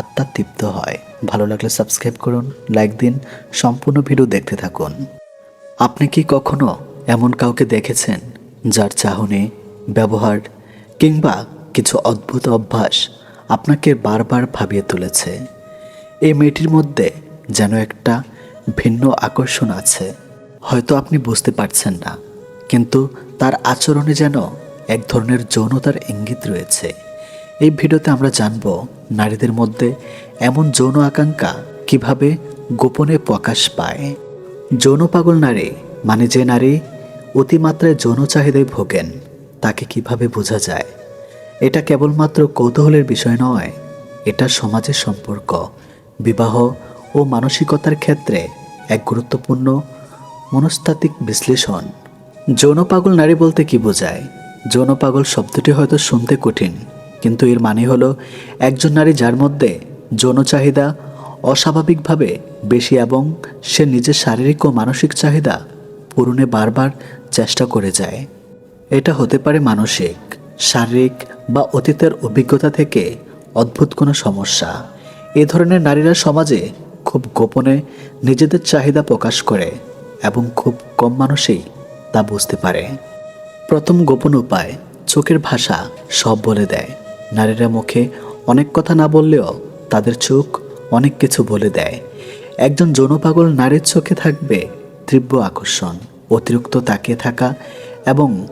আত্মা তৃপ্ত হয়। ভালো লাগলে সাবস্ক্রাইব করুন, লাইক দিন, সম্পূর্ণ ভিডিও দেখতে থাকুন। আপনি কি কখনো এমন কাউকে দেখেছেন যার চাহনি, ব্যবহার কিংবা কিছু অদ্ভুত অভ্যাস আপনাকে বারবার ভাবিয়ে তুলেছে? এই মেয়েটির মধ্যে যেন একটা ভিন্ন আকর্ষণ আছে। হয়তো আপনি বুঝতে পারছেন না, কিন্তু তার আচরণে যেন এক ধরনের যৌনতার ইঙ্গিত রয়েছে। এই ভিডিওতে আমরা জানব নারীদের মধ্যে এমন যৌন আকাঙ্ক্ষা কীভাবে গোপনে প্রকাশ পায়। যৌন পাগল নারী মানে যে নারী অতিমাত্রায় যৌন চাহিদায় ভোগেন, তাকে কীভাবে বোঝা যায়? এটা কেবলমাত্র কৌতূহলের বিষয় নয়, এটা সমাজের সম্পর্ক। বিবাহ ও মানসিকতার ক্ষেত্রে এক গুরুত্বপূর্ণ মনস্তাত্ত্বিক বিশ্লেষণ। যৌন পাগল নারী বলতে কি বোঝায়? যৌন পাগল শব্দটি হয়তো শুনতে কঠিন কিন্তু এর মানে হলো, একজন নারী যার মধ্যে যৌন চাহিদা অস্বাভাবিকভাবে বেশি এবং সে নিজের শারীরিক ও মানসিক চাহিদা পূরণে বারবার চেষ্টা করে যায়। এটা হতে পারে মানসিক, শারীরিক বা অতীতের অভিজ্ঞতা থেকে অদ্ভুত কোনো সমস্যা। এ ধরনের নারীরা সমাজে খুব গোপনে নিজেদের চাহিদা প্রকাশ করে এবং খুব কম মানুষই তা বুঝতে পারে। প্রথম গোপন উপায় চোখের ভাষা সব বলে দেয়। নারীরা মুখে অনেক কথা না বললেও তাদের চোখ অনেক কিছু বলে দেয়। একজন যৌনপাগল নারীর চোখে থাকবে তীব্র আকর্ষণ, অতিরিক্ত তাকিয়ে থাকা এবং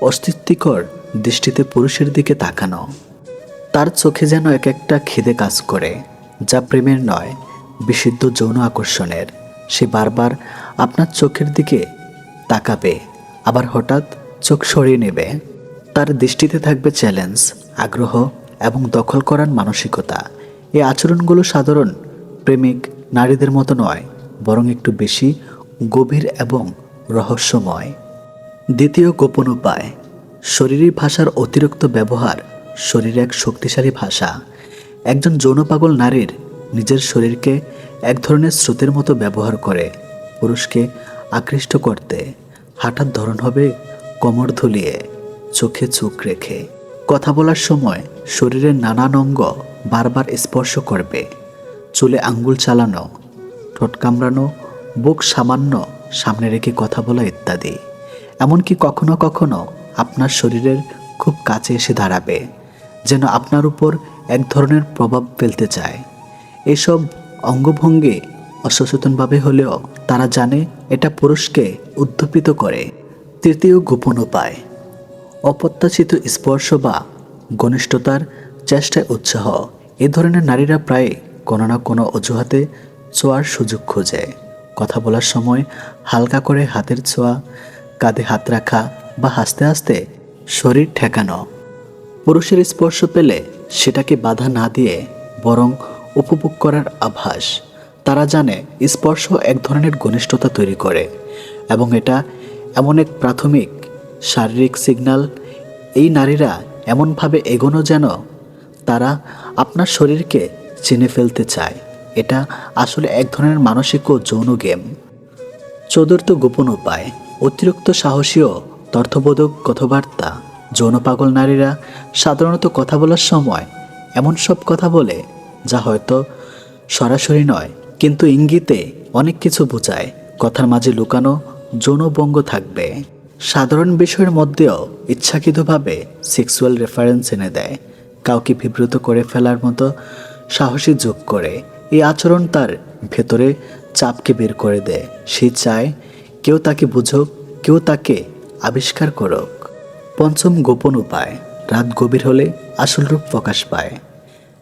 অস্তিত্বিকর দৃষ্টিতে পুরুষের দিকে তাকানো। তার চোখে যেন এক একটা খিদে কাজ করে, যা প্রেমের নয়, বিশুদ্ধ যৌন আকর্ষণের। সে বারবার আপনার চোখের দিকে তাকাবে, আবার হঠাৎ চোখ সরিয়ে নেবে। তার দৃষ্টিতে থাকবে চ্যালেঞ্জ, আগ্রহ এবং দখল করার মানসিকতা। এই আচরণগুলো সাধারণ, প্রেমিক, নারীদের মতো নয়, বরং একটু বেশি গভীর এবং রহস্যময়। দ্বিতীয় গোপন উপায়, শরীরী ভাষার অতিরিক্ত ব্যবহার শরীর এক শক্তিশালী ভাষা। একজন যৌনপাগল নারীর নিজের শরীরকে এক ধরনের স্রোতের মতো ব্যবহার করে, পুরুষকে আকৃষ্ট করতে। হাঁটার ধরন হবে কোমর ধুলিয়ে। চোখে চোখ রেখে। কথা বলার সময় শরীরের নানান অঙ্গ বারবার স্পর্শ করবে। চুলে আঙ্গুল চালানো, ঠোঁট কামড়ানো, বুক সামান্য সামনে রেখে কথা বলা ইত্যাদি। এমনকি কখনো কখনো আপনার শরীরের খুব কাছে এসে দাঁড়াবে, যেন আপনার উপর এক ধরনের প্রভাব ফেলতে চায়। এসব অঙ্গভঙ্গি অসচেতনভাবে হলেও তারা জানে এটা পুরুষকে উদ্দীপিত করে। তৃতীয় গোপন উপায়। অপ্রত্যাশিত স্পর্শ বা ঘনিষ্ঠতার চেষ্টায় উৎসাহ। এ ধরনের নারীরা প্রায় কোনো না কোনো অজুহাতে ছোঁয়ার সুযোগ খোঁজে। কথা বলার সময় হালকা করে হাতের ছোঁয়া, কাঁধে হাত রাখা বা হাসতে হাসতে শরীর ঠেকানো। পুরুষের স্পর্শ পেলে সেটাকে বাধা না দিয়ে বরং উপভোগ করার আভাস। তারা জানে স্পর্শ এক ধরনের ঘনিষ্ঠতা তৈরি করে এবং এটা এমন এক প্রাথমিক শারীরিক সিগন্যাল এই নারীরা এমনভাবে এগোনো যেন তারা আপনার শরীরকে চিনে ফেলতে চায়। এটা আসলে এক ধরনের মানসিক ও যৌন গেম। চতুর্থ গোপন উপায়, অতিরিক্ত সাহসী ও তর্থবোধক কথাবার্তা। যৌন পাগল নারীরা সাধারণত কথা বলার সময় এমন সব কথা বলে, যা হয়তো সরাসরি নয়, কিন্তু ইঙ্গিতে অনেক কিছু বোঝায়। কথার মাঝে লুকানো যৌনবঙ্গ থাকবে। সাধারণ বিষয়ের মধ্যেও ইচ্ছাকৃতভাবে সেক্সুয়াল রেফারেন্স এনে দেয়। কাউকে বিব্রত করে ফেলার মতো সাহসী যোগ করে এই আচরণ তার ভেতরে চাপকে বের করে দেয়। সে চায়, কেউ তাকে বুঝুক, কেউ তাকে আবিষ্কার করুক। পঞ্চম গোপন উপায়, রাত গভীর হলে আসল রূপ প্রকাশ পায়।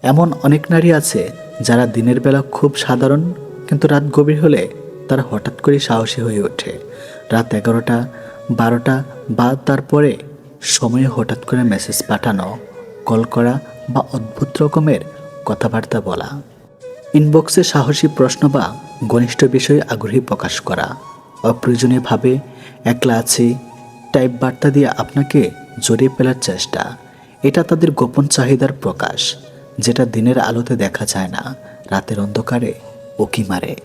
এমন অনেক নারী আছে যারা দিনের বেলা খুব সাধারণ, কিন্তু রাত গভীর হলে তারা হঠাৎ করে সাহসী হয়ে ওঠে। রাত এগারোটা বারোটা বা তারপরে সময়ে হঠাৎ করে মেসেজ পাঠানো কল করা বা অদ্ভুত রকমের কথাবার্তা বলা। ইনবক্সে সাহসী প্রশ্ন বা ঘনিষ্ঠ বিষয়ে আগ্রহী প্রকাশ করা। অপ্রয়োজনীয়ভাবে একলা আছি টাইপ বার্তা দিয়ে আপনাকে জড়িয়ে ফেলার চেষ্টা। এটা তাদের গোপন চাহিদার প্রকাশ, যেটা দিনের আলোতে দেখা যায় না, রাতের অন্ধকারে উকি মারে।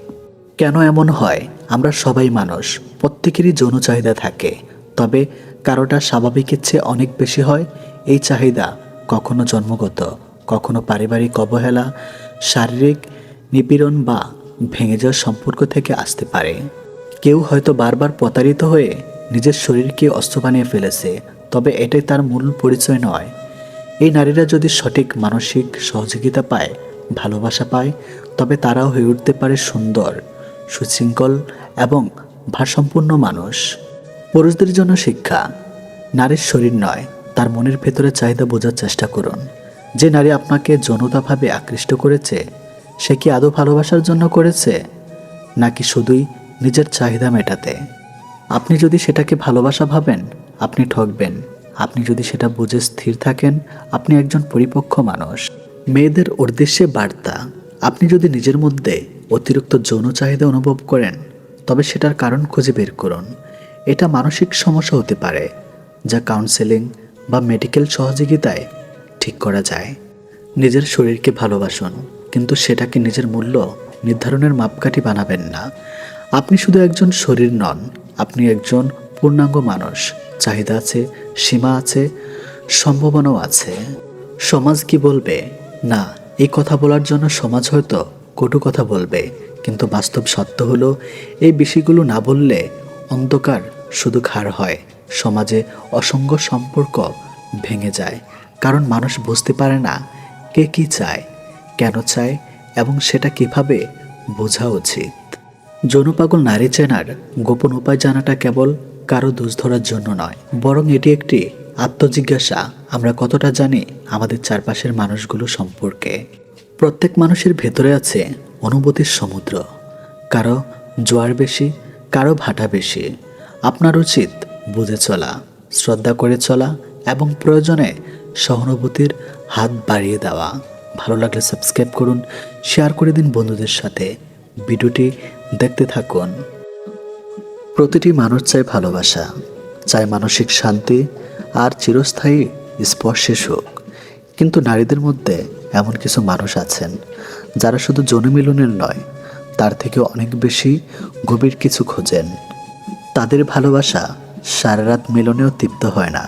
কেন এমন হয়? আমরা সবাই মানুষ, প্রত্যেকেরই যৌন চাহিদা থাকে। তবে কারোটা স্বাভাবিকের চেয়ে অনেক বেশি হয়? এই চাহিদা কখনো জন্মগত, কখনো পারিবারিক অবহেলা, শারীরিক নিপীড়ন বা ভেঙে যাওয়ার সম্পর্ক থেকে আসতে পারে। কেউ হয়তো বারবার প্রতারিত হয়ে নিজের শরীরকে অস্ত্র বানিয়ে ফেলেছে, তবে এটাই তার মূল পরিচয় নয়। এই নারীরা যদি সঠিক মানসিক সহযোগিতা পায়, ভালোবাসা পায়, তবে তারাও হয়ে উঠতে পারে সুন্দর। সুশৃঙ্খল এবং ভারসম্পূর্ণ মানুষ। পুরুষদের জন্য শিক্ষা। নারীর শরীর নয়, তার মনের ভেতরে চাহিদা বোঝার চেষ্টা করুন। যে নারী আপনাকে যৌনতাভাবে আকৃষ্ট করেছে, সে কি আদৌ ভালোবাসার জন্য করেছে, নাকি শুধুই নিজের চাহিদা মেটাতে? আপনি যদি সেটাকে ভালোবাসা ভাবেন, আপনি ঠকবেন। আপনি যদি সেটা বুঝে স্থির থাকেন, আপনি একজন পরিপক্ক মানুষ। মেয়েদের উদ্দেশ্যে বার্তা। আপনি যদি নিজের মধ্যে অতিরিক্ত যৌন চাহিদা অনুভব করেন, তবে সেটার কারণ খুঁজে বের করুন। এটা মানসিক সমস্যা হতে পারে, যা কাউন্সেলিং বা মেডিকেল সহযোগিতায় ঠিক করা যায়। নিজের শরীরকে ভালোবাসুন, কিন্তু সেটাকে নিজের মূল্য নির্ধারণের মাপকাঠি বানাবেন না। আপনি শুধু একজন শরীর নন, আপনি একজন পূর্ণাঙ্গ মানুষ। চাহিদা আছে, সীমা আছে, সম্ভাবনাও আছে। সমাজ কি বলবে? না, এই কথা বলার জন্য সমাজ হয়তো কটু কথা বলবে, কিন্তু বাস্তব সত্য হলো, এই বিষয়গুলো না বললে অন্ধকার শুধু ঘাড় হয়, সমাজে অসংখ্য সম্পর্ক ভেঙে যায়, কারণ মানুষ বুঝতে পারে না কে কি চায়, কেন চায়, এবং সেটা কীভাবে বোঝা উচিত। যৌনপাগল নারী চেনার গোপন উপায় জানাটা কেবল কারও দোষ ধরার জন্য নয়, বরং এটি একটি আত্মজিজ্ঞাসা। আমরা কতটা জানি আমাদের চারপাশের মানুষগুলো সম্পর্কে। প্রত্যেক মানুষের ভেতরে আছে অনুভূতির সমুদ্র। কারও জোয়ার বেশি, কারও ভাটা বেশি। আপনার উচিত বুঝে চলা, শ্রদ্ধা করে চলা এবং প্রয়োজনে সহানুভূতির হাত বাড়িয়ে দেওয়া। ভালো লাগলে সাবস্ক্রাইব করুন, শেয়ার করে দিন বন্ধুদের সাথে। ভিডিওটি দেখতে থাকুন। প্রতিটি মানুষ চায় ভালোবাসা, চায় মানসিক শান্তি আর চিরস্থায়ী স্পর্শে সুখ। কিন্তু নারীদের মধ্যে এমন কিছু মানুষ আছেন, যারা শুধু জনমিলনের নয়, তার থেকে অনেক বেশি গভীর কিছু খোঁজেন। তাদের ভালোবাসা সারা রাত মিলনেও তৃপ্ত হয় না,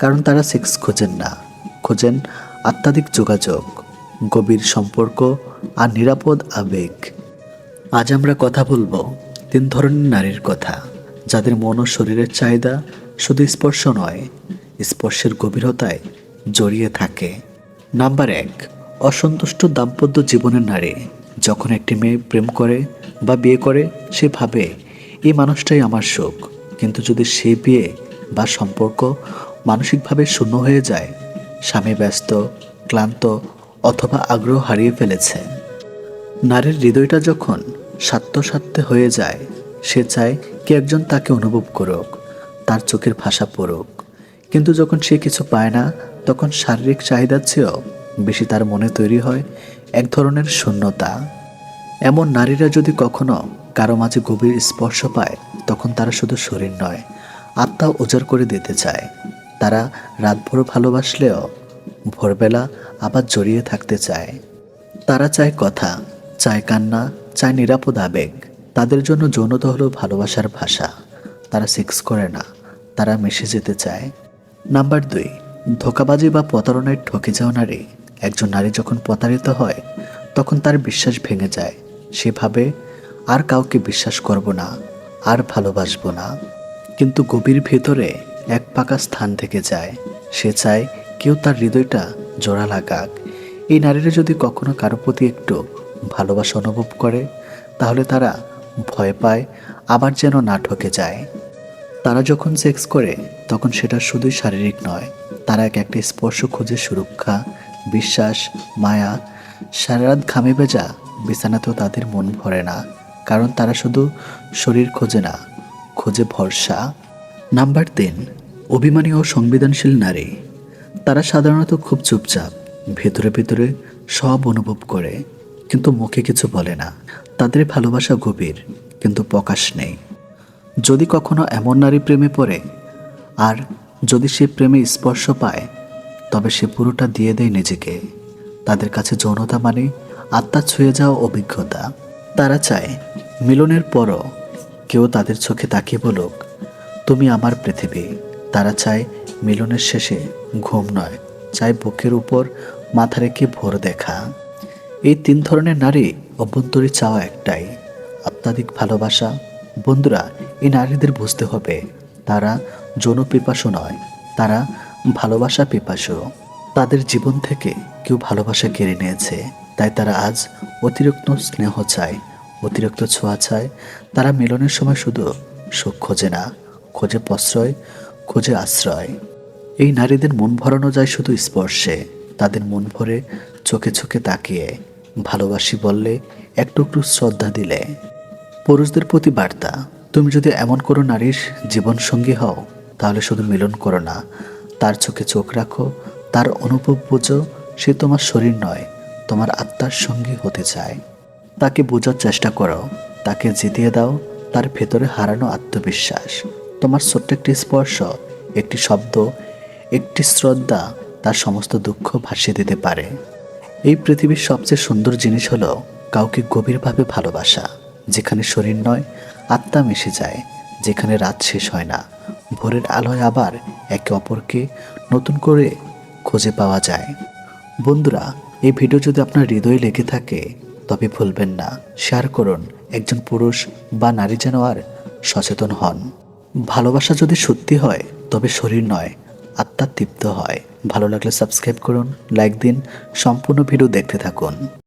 কারণ তারা সেক্স খোঁজেন না। খোঁজেন আত্মাধিক যোগাযোগ, গভীর সম্পর্ক আর নিরাপদ আবেগ। আজ আমরা কথা বলব তিন ধরনের নারীর কথা, যাদের মন ও শরীরের চাহিদা শুধু স্পর্শ নয়, স্পর্শের গভীরতায় জড়িয়ে থাকে। নাম্বার এক অসন্তুষ্ট দাম্পত্য জীবনের নারী যখন একটি মেয়ে প্রেম করে বা বিয়ে করে, সে ভাবে, এই মানুষটাই আমার সুখ। কিন্তু যদি সে বিয়ে বা সম্পর্ক মানসিকভাবে শূন্য হয়ে যায়, স্বামী ব্যস্ত, ক্লান্ত অথবা আগ্রহ হারিয়ে ফেলেছে। নারীর হৃদয়টা যখন স্বার্থস্বার্থে হয়ে যায়, সে চায় কে একজন তাকে অনুভব করুক, তার চোখের ভাষা পড়ুক। কিন্তু যখন সে কিছু পায় না, তখন শারীরিক চাহিদার চেয়েও বেশি তার মনে তৈরি হয় এক ধরনের শূন্যতা। এমন নারীরা যদি কখনো কারও মাঝে গভীর স্পর্শ পায়, তখন তারা শুধু শরীর নয়, আত্মা উজাড় করে দিতে চায়। তারা রাতভর ভালোবাসলেও ভোরবেলা আবার জড়িয়ে থাকতে চায়। তারা চায় কথা, চায় কান্না, চায় নিরাপদ আবেগ। তাদের জন্য যৌনতা হলো ভালোবাসার ভাষা। তারা সেক্স করে না, তারা মিশে যেতে চায়। নাম্বার দুই, ধোকাবাজি বা প্রতারণায় ঠকে যাওয়া নারী। একজন নারী যখন প্রতারিত হয়, তখন তার বিশ্বাস ভেঙে যায়। সেভাবে আর কাউকে বিশ্বাস করব না, আর ভালোবাসবো না। কিন্তু গভীর ভেতরে এক পাকা স্থান থেকে যায়। সে চায়, কেউ তার হৃদয়টা জোড়া লাগাক। এই নারীরা যদি কখনো কারও প্রতি একটু ভালোবাসা অনুভব করে, তাহলে তারা ভয় পায়, আবার যেন না ঠকে যায়। তারা যখন সেক্স করে, তখন সেটা শুধুই শারীরিক নয়, তারা এক একটা স্পর্শ খুঁজে সুরক্ষা বিশ্বাস, মায়া সারা রাত ঘামে ভেজা বিছানাতেও তাদের মন ভরে না, কারণ তারা শুধু শরীর খোঁজে না, খোঁজে ভরসা। নাম্বার তিন, অভিমানী ও সংবেদনশীল নারী। তারা সাধারণত খুব চুপচাপ, ভেতরে ভেতরে সব অনুভব করে, কিন্তু মুখে কিছু বলে না। তাদের ভালোবাসা গভীর, কিন্তু প্রকাশ নেই। যদি কখনো এমন নারী প্রেমে পড়ে, আর যদি সে প্রেমে স্পর্শ পায় তবে সে পুরোটা দিয়ে দেয় নিজেকে। তাদের কাছে যৌনতা মানে আত্মা ছুঁয়ে যাওয়া অভিজ্ঞতা। তারা চায়, মিলনের পরও কেউ তাদের চোখে তাকিয়ে বলুক, তুমি আমার পৃথিবী। তারা চায়, মিলনের শেষে ঘুম নয়, চায় বুকের উপর মাথা রেখে ভোর দেখা। এই তিন ধরনের নারী অভ্যন্তরী চাওয়া একটাই আত্মাধিক ভালোবাসা। বন্ধুরা, এই নারীদের বুঝতে হবে, তারা যৌন পিপাসু নয়, তারা ভালোবাসা পিপাসু। তাদের জীবন থেকে কেউ ভালোবাসা কেড়ে নিয়েছে। তাই তারা আজ অতিরিক্ত স্নেহ চায়, অতিরিক্ত ছোঁয়া চায়। তারা মিলনের সময় শুধু সুখ খোঁজে না, খোঁজে প্রশ্রয়, খোঁজে আশ্রয়। এই নারীদের মন ভরানো যায় শুধু স্পর্শে। তাদের মন ভরে চোখে চোখে তাকিয়ে, ভালোবাসি বললে একটু একটু শ্রদ্ধা দিলে। পুরুষদের প্রতি বার্তা, তুমি যদি এমন কোনো নারীর জীবনসঙ্গী হও, তাহলে শুধু মিলন করো না। তার চোখে চোখ রাখো, তার অনুভব বোঝো, সে তোমার শরীর নয়, তোমার আত্মার সঙ্গী হতে চায়। তাকে বোঝার চেষ্টা করো, তাকে জিতিয়ে দাও, তার ভেতরে হারানো আত্মবিশ্বাস। তোমার ছোট্ট একটি স্পর্শ, একটি শব্দ, একটি শ্রদ্ধা, তার সমস্ত দুঃখ ভাসিয়ে দিতে পারে। এই পৃথিবীর সবচেয়ে সুন্দর জিনিস হলো কাউকে গভীরভাবে ভালোবাসা, যেখানে শরীর নয়, আত্মা মিশে যায়। যেখানে রাত শেষ হয় না। ভোরের আলোয় আবার একে অপরকে নতুন করে খুঁজে পাওয়া যায়। বন্ধুরা, এই ভিডিও যদি আপনার হৃদয়ে লেগে থাকে, তবে ভুলবেন না। শেয়ার করুন, একজন পুরুষ বা নারী যেন আর সচেতন হন। ভালোবাসা যদি সত্যি হয়, তবে শরীর নয়, আত্মা তৃপ্ত হয়। ভালো লাগলে সাবস্ক্রাইব করুন, লাইক দিন, সম্পূর্ণ ভিডিও দেখতে থাকুন।